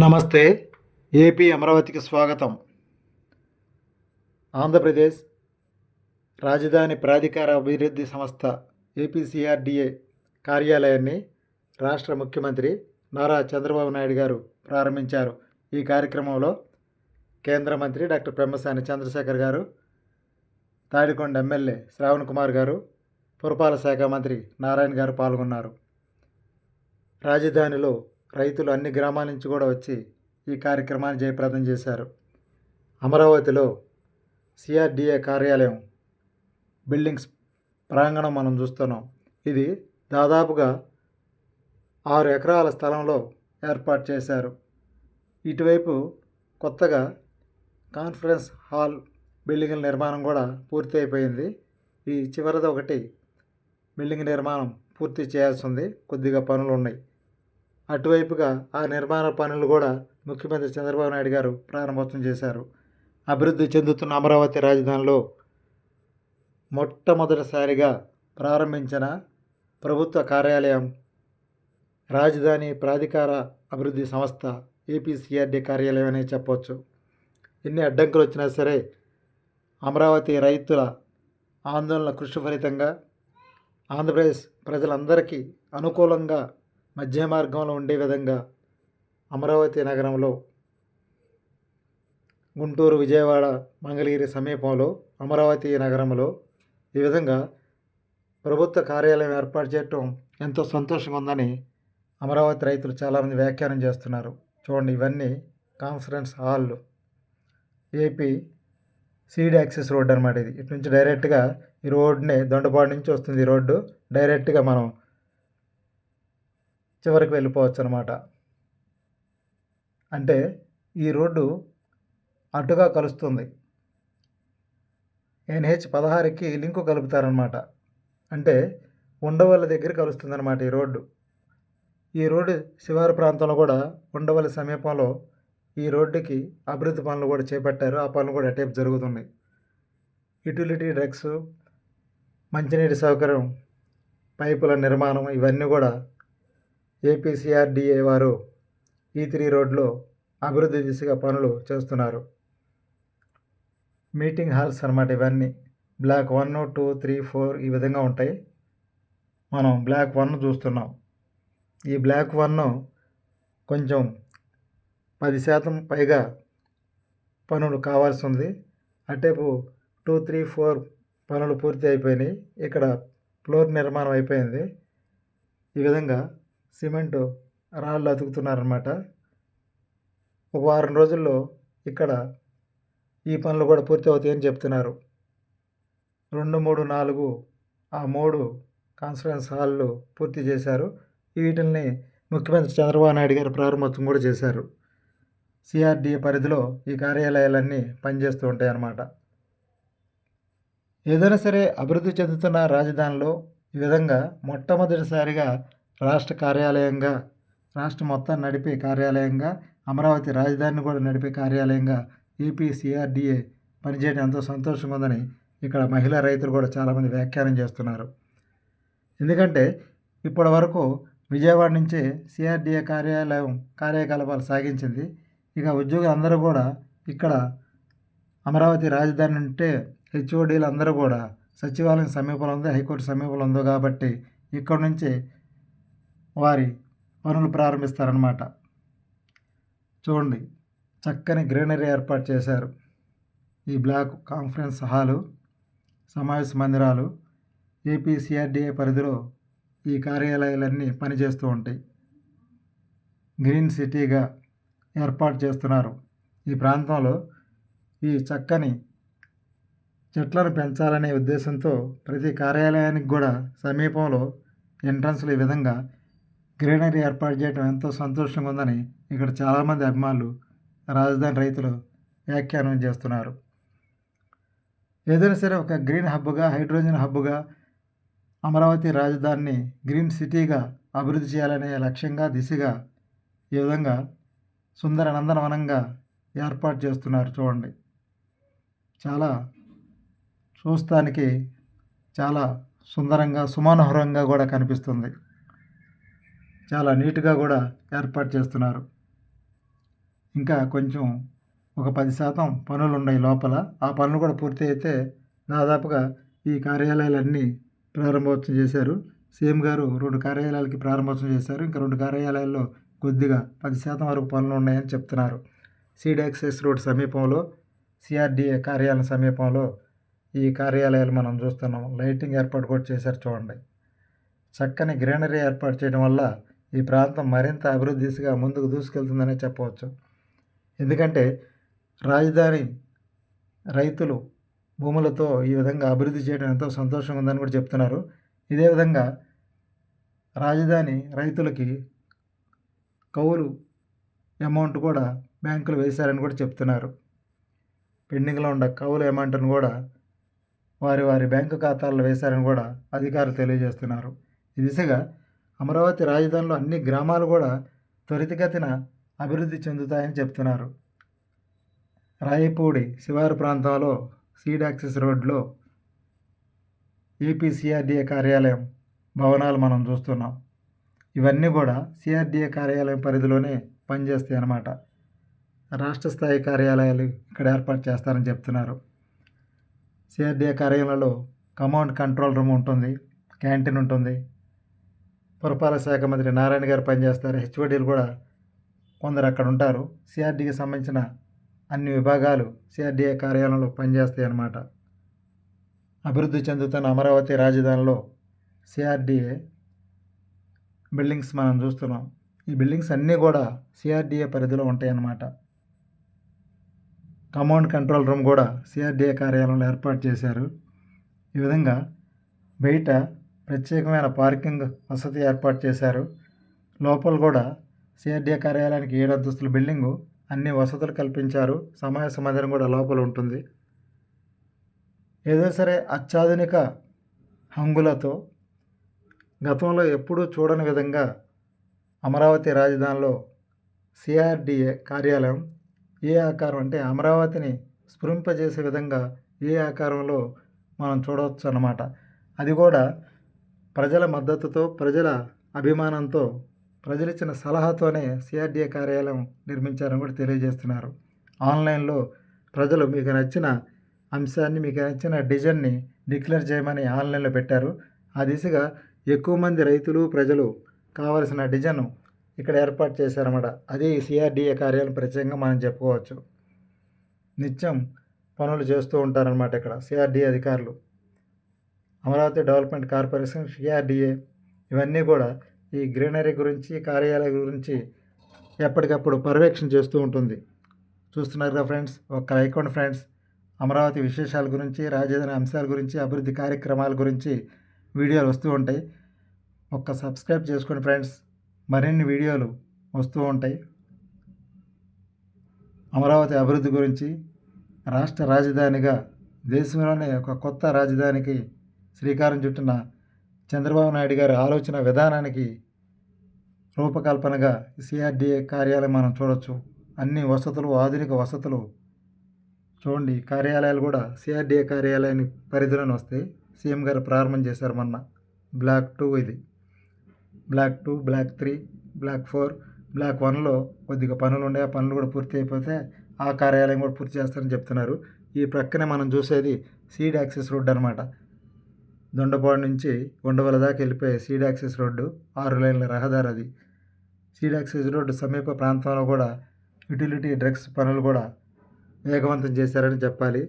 నమస్తే ఏపీ అమరావతికి స్వాగతం. ఆంధ్రప్రదేశ్ రాజధాని ప్రాధికార అభివృద్ధి సంస్థ ఏపీసీఆర్డీఏ కార్యాలయాన్ని రాష్ట్ర ముఖ్యమంత్రి నారా చంద్రబాబు నాయుడు గారు ప్రారంభించారు. ఈ కార్యక్రమంలో కేంద్ర మంత్రి డాక్టర్ పెమ్మసాని చంద్రశేఖర్ గారు తాడికొండ ఎమ్మెల్యే శ్రావణ్ కుమార్ గారు పురపాలక శాఖ మంత్రి నారాయణ గారు పాల్గొన్నారు. రాజధానిలో రైతులు అన్ని గ్రామాల నుంచి కూడా వచ్చి ఈ కార్యక్రమాన్ని జయప్రదం చేశారు. అమరావతిలో సిఆర్డిఏ కార్యాలయం బిల్డింగ్స్ ప్రాంగణం మనం చూస్తున్నాం. ఇది దాదాపుగా ఆరు ఎకరాల స్థలంలో ఏర్పాటు చేశారు. ఇటువైపు కొత్తగా కాన్ఫరెన్స్ హాల్ బిల్డింగుల నిర్మాణం కూడా పూర్తి అయిపోయింది. ఈ చివరిది ఒకటి బిల్డింగ్ నిర్మాణం పూర్తి చేయాల్సి ఉంది. కొద్దిగా పనులు ఉన్నాయి. అటువైపుగా ఆ నిర్మాణ పనులు కూడా ముఖ్యమంత్రి చంద్రబాబు నాయుడు గారు ప్రారంభోత్సవం చేశారు. అభివృద్ధి చెందుతున్న అమరావతి రాజధానిలో మొట్టమొదటిసారిగా ప్రారంభించిన ప్రభుత్వ కార్యాలయం రాజధాని ప్రాధికార అభివృద్ధి సంస్థ ఏపీసీఆర్డీ కార్యాలయం అనే చెప్పవచ్చు ఎన్ని అడ్డంకులు వచ్చినా సరే అమరావతి రైతుల ఆందోళన కృషి ఫలితంగా ఆంధ్రప్రదేశ్ ప్రజలందరికీ అనుకూలంగా మధ్య మార్గంలో ఉండే విధంగా అమరావతి నగరంలో గుంటూరు విజయవాడ మంగళగిరి సమీపంలో అమరావతి నగరంలో ఈ విధంగా ప్రభుత్వ కార్యాలయం ఏర్పాటు చేయటం ఎంతో సంతోషంగా ఉందని అమరావతి రైతులు చాలామంది వ్యాఖ్యానం చేస్తున్నారు. చూడండి ఇవన్నీ conference hall AP seed access road అనమాట ఇది. ఇటు నుంచి డైరెక్ట్గా ఈ రోడ్డునే దొండపాడు నుంచి వస్తుంది ఈ రోడ్డు. డైరెక్ట్గా మనం చివరికి వెళ్ళిపోవచ్చు అనమాట అంటే ఈ రోడ్డు అటుగా కలుస్తుంది. ఎన్హెచ్ పదహారుకి లింకు కలుపుతారనమాట అంటే ఉండవల్లి దగ్గర కలుస్తుందన్నమాట ఈ రోడ్డు. ఈ రోడ్డు శివారు ప్రాంతంలో కూడా ఉండవల్లి సమీపంలో ఈ రోడ్డుకి అభివృద్ధి పనులు కూడా చేపట్టారు. ఆ పనులు కూడా అటేపు జరుగుతున్నాయి. యుటిలిటీ డ్రగ్స్ మంచినీటి సౌకర్యం పైపుల నిర్మాణం ఇవన్నీ కూడా ఏపీసీఆర్డీఏ వారు ఈ త్రీ రోడ్లో అభివృద్ధి దిశగా పనులు చేస్తున్నారు. మీటింగ్ హాల్స్ అనమాట ఇవన్నీ. Block one two three four ఈ విధంగా ఉంటాయి. మనం బ్లాక్ వన్ చూస్తున్నాం. ఈ బ్లాక్ వన్ కొంచెం పది శాతం పైగా పనులు కావాల్సి ఉంది. అటేపు టూ త్రీ ఫోర్ పనులు పూర్తి అయిపోయినాయి. ఇక్కడ ఫ్లోర్ నిర్మాణం అయిపోయింది. ఈ విధంగా సిమెంట్ రాళ్ళు అతుకుతున్నారన్నమాట. ఒక వారం రోజుల్లో ఇక్కడ ఈ పనులు కూడా పూర్తి అవుతాయని చెప్తున్నారు. రెండు మూడు నాలుగు ఆ మూడు కాన్ఫరెన్స్ హాళ్ళు పూర్తి చేశారు. వీటిని ముఖ్యమంత్రి చంద్రబాబు నాయుడు గారు ప్రారంభోత్సవం కూడా చేశారు. సిఆర్డీఏ పరిధిలో ఈ కార్యాలయాలన్నీ పనిచేస్తూ ఉంటాయి అన్నమాట ఏదైనా సరే అభివృద్ధి చెందుతున్న రాజధానిలో ఈ విధంగా మొట్టమొదటిసారిగా రాష్ట్ర కార్యాలయంగా రాష్ట్రం మొత్తం నడిపే కార్యాలయంగా అమరావతి రాజధానిని కూడా నడిపే కార్యాలయంగా ఏపీసీఆర్డీఏ పనిచేయడం ఎంతో సంతోషంగా ఉందని ఇక్కడ మహిళా రైతులు కూడా చాలామంది వ్యాఖ్యానం చేస్తున్నారు. ఎందుకంటే ఇప్పటి వరకు విజయవాడ నుంచే సిఆర్డీఏ కార్యాలయం కార్యకలాపాలు సాగించింది. ఇక ఉద్యోగులు అందరూ కూడా ఇక్కడ అమరావతి రాజధాని ఉంటే హెచ్ఓడీలు అందరూ కూడా సచివాలయం సమీపంలో ఉంది హైకోర్టు సమీపంలో ఉందో కాబట్టి ఇక్కడ నుంచి వారి పనులు ప్రారంభిస్తారనమాట చూడండి చక్కని గ్రీనరీ ఏర్పాటు చేశారు. ఈ బ్లాక్ కాన్ఫరెన్స్ హాలు సమావేశ మందిరాలు ఏపీసీఆర్డీఏ పరిధిలో ఈ కార్యాలయాలన్నీ పనిచేస్తూ ఉంటాయి. గ్రీన్ సిటీగా ఏర్పాటు చేస్తున్నారు. ఈ ప్రాంతంలో ఈ చక్కని చెట్లను పెంచాలనే ఉద్దేశంతో ప్రతి కార్యాలయానికి కూడా సమీపంలో ఎంట్రన్స్లు ఈ విధంగా గ్రీనరీ ఏర్పాటు చేయడం ఎంతో సంతోషంగా ఉందని ఇక్కడ చాలామంది అభిమానులు రాజధాని రైతులు వ్యాఖ్యానం చేస్తున్నారు. ఏదైనా సరే ఒక గ్రీన్ హబ్గా హైడ్రోజన్ హబ్గా అమరావతి రాజధానిని గ్రీన్ సిటీగా అభివృద్ధి చేయాలనే లక్ష్యంగా దిశగా ఈ విధంగా సుందర నందనవనంగా ఏర్పాటు చేస్తున్నారు చూడండి. చాలా చూస్తానికి చాలా సుందరంగా సుమనోహరంగా కూడా కనిపిస్తుంది. చాలా నీట్గా కూడా ఏర్పాటు చేస్తున్నారు. ఇంకా కొంచెం ఒక పది శాతం పనులు ఉన్నాయి లోపల. ఆ పనులు కూడా పూర్తి అయితే దాదాపుగా ఈ కార్యాలయాలన్నీ ప్రారంభోత్సవం చేశారు. సీఎం గారు రెండు కార్యాలయాలకి ప్రారంభోత్సవం చేశారు. ఇంకా రెండు కార్యాలయాల్లో కొద్దిగా పది శాతం వరకు పనులు ఉన్నాయని చెప్తున్నారు. సీడ్ యాక్సెస్ రోడ్ సమీపంలో సిఆర్డిఏ కార్యాలయం సమీపంలో ఈ కార్యాలయాలు మనం చూస్తున్నాం. లైటింగ్ ఏర్పాటు కూడా చేశారు చూడండి. చక్కని గ్రీనరీ ఏర్పాటు చేయడం వల్ల ఈ ప్రాంతం మరింత అభివృద్ధి దిశగా ముందుకు దూసుకెళ్తుందనే చెప్పవచ్చు. ఎందుకంటే రాజధాని రైతులు భూములతో ఈ విధంగా అభివృద్ధి చేయడం ఎంతో సంతోషంగా ఉందని కూడా చెప్తున్నారు. ఇదే విధంగా రాజధాని రైతులకి కౌలు అమౌంట్ కూడా బ్యాంకులు వేశారని కూడా చెప్తున్నారు. పెండింగ్లో ఉన్న కౌలు అమౌంట్ను కూడా వారి వారి బ్యాంకు ఖాతాల్లో వేశారని కూడా అధికారులు తెలియజేస్తున్నారు. ఈ దిశగా అమరావతి రాజధానిలో అన్ని గ్రామాలు కూడా త్వరితగతిన అభివృద్ధి చెందుతాయని చెప్తున్నారు. రాయపూడి శివారు ప్రాంతంలో సీడ్ యాక్సెస్ రోడ్లో ఏపీ కార్యాలయం భవనాలు మనం చూస్తున్నాం. ఇవన్నీ కూడా సిఆర్డిఏ కార్యాలయం పరిధిలోనే పనిచేస్తాయి అన్నమాట రాష్ట్ర స్థాయి కార్యాలయాలు ఇక్కడ ఏర్పాటు చేస్తారని చెప్తున్నారు. సిఆర్డీఏ కార్యాలయంలో కమాండ్ కంట్రోల్ రూమ్ ఉంటుంది క్యాంటీన్ ఉంటుంది పురపాలక శాఖ మంత్రి నారాయణ గారు పనిచేస్తారు. హెచ్ఓడీలు కూడా కొందరు అక్కడ ఉంటారు. సిఆర్డీకి సంబంధించిన అన్ని విభాగాలు సిఆర్డీఏ కార్యాలయంలో పనిచేస్తాయి అన్నమాట. అభివృద్ధి చెందుతున్న అమరావతి రాజధానిలో సిఆర్డీఏ బిల్డింగ్స్ మనం చూస్తున్నాం. ఈ బిల్డింగ్స్ అన్నీ కూడా సిఆర్డీఏ పరిధిలో ఉంటాయన్నమాట కమాండ్ కంట్రోల్ రూమ్ కూడా సిఆర్డీఏ కార్యాలయంలో ఏర్పాటు చేశారు. ఈ విధంగా బయట ప్రత్యేకమైన పార్కింగ్ వసతి ఏర్పాటు చేశారు. లోపల కూడా సిఆర్డీఏ కార్యాలయానికి ఏడు అంతస్తుల బిల్డింగు అన్ని వసతులు కల్పించారు. సమావేశ మందిరం కూడా లోపల ఉంటుంది. ఏదో సరే అత్యాధునిక హంగులతో గతంలో ఎప్పుడూ చూడని విధంగా అమరావతి రాజధానిలో సిఆర్డిఏ కార్యాలయం ఏ ఆకారం అంటే అమరావతిని స్ఫురింపజేసే విధంగా ఏ ఆకారంలో మనం చూడవచ్చు అన్నమాట అది కూడా ప్రజల మద్దతుతో ప్రజల అభిమానంతో ప్రజలు ఇచ్చిన సలహాతోనే సిఆర్డిఏ కార్యాలయం నిర్మించారని కూడా తెలియజేస్తున్నారు. ఆన్లైన్లో ప్రజలు మీకు నచ్చిన అంశాన్ని మీకు నచ్చిన డిజైన్ని డిక్లేర్ చేయమని ఆన్లైన్లో పెట్టారు. ఆ దిశగా ఎక్కువ మంది రైతులు ప్రజలు కావలసిన డిజైన్ ఇక్కడ ఏర్పాటు చేశారన్నమాట. అది సిఆర్డిఏ కార్యాలయం ప్రత్యేకంగా మనం చెప్పుకోవచ్చు. నిత్యం పనులు చేస్తూ ఉంటారన్నమాట ఇక్కడ సిఆర్డీఏ అధికారులు. అమరావతి డెవలప్మెంట్ కార్పొరేషన్ సిఆర్డిఏ ఇవన్నీ కూడా ఈ గ్రీనరీ గురించి కార్యాలయం గురించి ఎప్పటికప్పుడు పర్యవేక్షణ చేస్తూ ఉంటుంది. చూస్తున్నారుగా ఫ్రెండ్స్ ఒక ఐకాన్ ఫ్రెండ్స్ అమరావతి విశేషాల గురించి రాజధాని అంశాల గురించి అభివృద్ధి కార్యక్రమాల గురించి వీడియోలు వస్తూ ఉంటాయి. ఒక్క సబ్స్క్రైబ్ చేసుకోండి ఫ్రెండ్స్ మరిన్ని వీడియోలు వస్తూ ఉంటాయి. అమరావతి అభివృద్ధి గురించి రాష్ట్ర రాజధానిగా దేశంలోనే ఒక కొత్త రాజధానికి శ్రీకారం చుట్టిన చంద్రబాబు నాయుడు గారి ఆలోచన విధానానికి రూపకల్పనగా సిఆర్డిఏ కార్యాలయం మనం చూడొచ్చు. అన్ని వసతులు ఆధునిక వసతులు చూడండి. కార్యాలయాలు కూడా సిఆర్డిఏ కార్యాలయాన్ని పరిధిలోనే వస్తాయి సీఎం గారు ప్రారంభం చేశారు మొన్న. బ్లాక్ టూ ఇది. Block two block three block four black వన్లో కొద్దిగా పనులు ఉండే ఆ పనులు కూడా పూర్తి అయిపోతే ఆ కార్యాలయం కూడా పూర్తి చేస్తారని చెప్తున్నారు. ఈ ప్రక్కనే మనం చూసేది సీడ్ యాక్సెస్ రోడ్ అనమాట దొండపాడు నుంచి ఉండవల దాకా వెళ్ళిపోయే సీడ్ యాక్సెస్ రోడ్డు ఆరు లైన్ల రహదారి అది. సీడ్ యాక్సెస్ రోడ్డు సమీప ప్రాంతంలో కూడా యుటిలిటీ డ్రగ్స్ పనులు కూడా వేగవంతం చేశారని చెప్పాలి.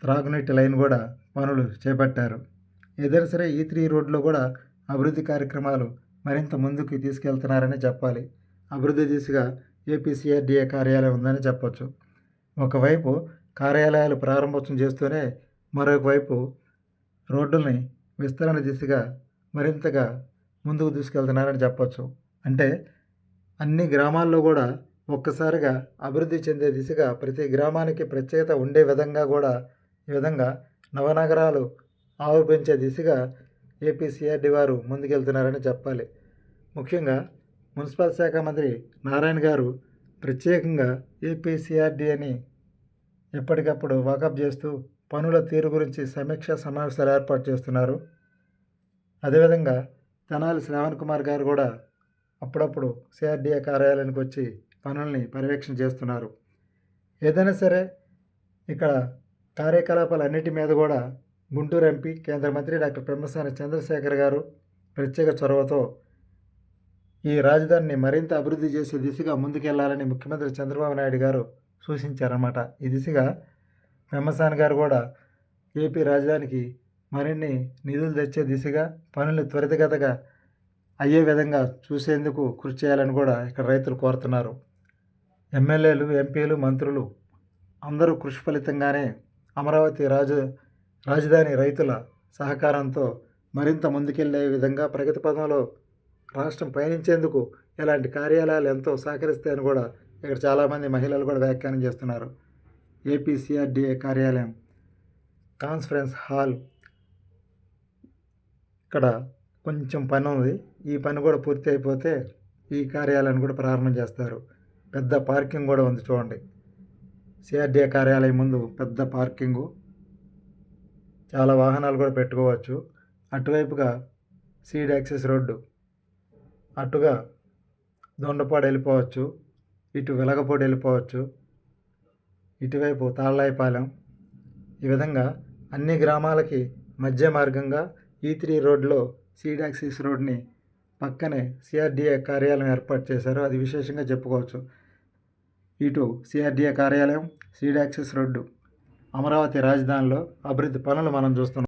త్రాగునీటి లైన్ కూడా పనులు చేపట్టారు. ఏదైనా సరే ఈ త్రీ రోడ్లో కూడా అభివృద్ధి కార్యక్రమాలు మరింత ముందుకు తీసుకెళ్తున్నారని చెప్పాలి. అభివృద్ధి దిశగా ఏపీసీఆర్డీఏ కార్యాలయం ఉందని చెప్పొచ్చు. ఒకవైపు కార్యాలయాలు ప్రారంభోత్సవం చేస్తూనే మరొకవైపు రోడ్డుల్ని విస్తరణ దిశగా మరింతగా ముందుకు తీసుకెళ్తున్నారని చెప్పచ్చు. అంటే అన్ని గ్రామాల్లో కూడా ఒక్కసారిగా అభివృద్ధి చెందే దిశగా ప్రతి గ్రామానికి ప్రత్యేకత ఉండే విధంగా కూడా ఈ విధంగా నవనగరాలు ఆవిపించే దిశగా ఏపీసీఆర్డి వారు ముందుకెళ్తున్నారని చెప్పాలి. ముఖ్యంగా మున్సిపల్ శాఖ మంత్రి నారాయణ గారు ప్రత్యేకంగా ఏపీసీఆర్డీ అని ఎప్పటికప్పుడు వాకప్ చేస్తూ పనుల తీరు గురించి సమీక్ష సమావేశాలు ఏర్పాటు చేస్తున్నారు. అదేవిధంగా తెనాలి శ్రావణ్ కుమార్ గారు కూడా అప్పుడప్పుడు సిఆర్డిఏ కార్యాలయానికి వచ్చి పనుల్ని పర్యవేక్షణ చేస్తున్నారు. ఏదైనా సరే ఇక్కడ కార్యకలాపాలన్నిటి మీద కూడా గుంటూరు ఎంపీ కేంద్ర మంత్రి డాక్టర్ పెమ్మసాని చంద్రశేఖర్ గారు ప్రత్యేక చొరవతో ఈ రాజధానిని మరింత అభివృద్ధి చేసే దిశగా ముందుకెళ్ళాలని ముఖ్యమంత్రి చంద్రబాబు నాయుడు గారు సూచించారన్నమాట. ఈ దిశగా పెమ్మసాని గారు కూడా ఏపీ రాజధానికి మరిన్ని నిధులు తెచ్చే దిశగా పనులు త్వరితగతగా అయ్యే విధంగా చూసేందుకు కృషి చేయాలని కూడా ఇక్కడ రైతులు కోరుతున్నారు. ఎమ్మెల్యేలు ఎంపీలు మంత్రులు అందరూ కృషి ఫలితంగానే అమరావతి రాజ రాజధాని రైతుల సహకారంతో మరింత ముందుకెళ్ళే విధంగా ప్రగతి పదంలో రాష్ట్రం పయనించేందుకు ఇలాంటి కార్యాలయాలు ఎంతో సహకరిస్తాయని కూడా ఇక్కడ చాలామంది మహిళలు కూడా వ్యాఖ్యానం చేస్తున్నారు. ఏపీసీఆర్డిఏ కార్యాలయం కాన్ఫరెన్స్ హాల్. ఇక్కడ కొంచెం పని ఉంది. ఈ పని కూడా పూర్తి అయిపోతే ఈ కార్యాలయాన్ని కూడా ప్రారంభం చేస్తారు. పెద్ద పార్కింగ్ కూడా ఉంది చూడండి. సిఆర్డిఏ కార్యాలయం ముందు పెద్ద పార్కింగు. చాలా వాహనాలు కూడా పెట్టుకోవచ్చు. అటువైపుగా సీడ్ యాక్సెస్ రోడ్డు. అటుగా దొండపాడు వెళ్ళిపోవచ్చు. ఇటు వెలగపూడి వెళ్ళిపోవచ్చు. ఇటువైపు తాళ్ళాయిపాలెం ఈ విధంగా అన్ని గ్రామాలకి మధ్య మార్గంగా ఈ త్రీ రోడ్లో సీడాక్సిస్ రోడ్ని పక్కనే సిఆర్డిఏ కార్యాలయం ఏర్పాటు చేశారు. అది విశేషంగా చెప్పుకోవచ్చు. ఇటు సిఆర్డిఏ కార్యాలయం సీడాక్సిస్ రోడ్డు అమరావతి రాజధానిలో అభివృద్ధి పనులు మనం చూస్తున్నాం.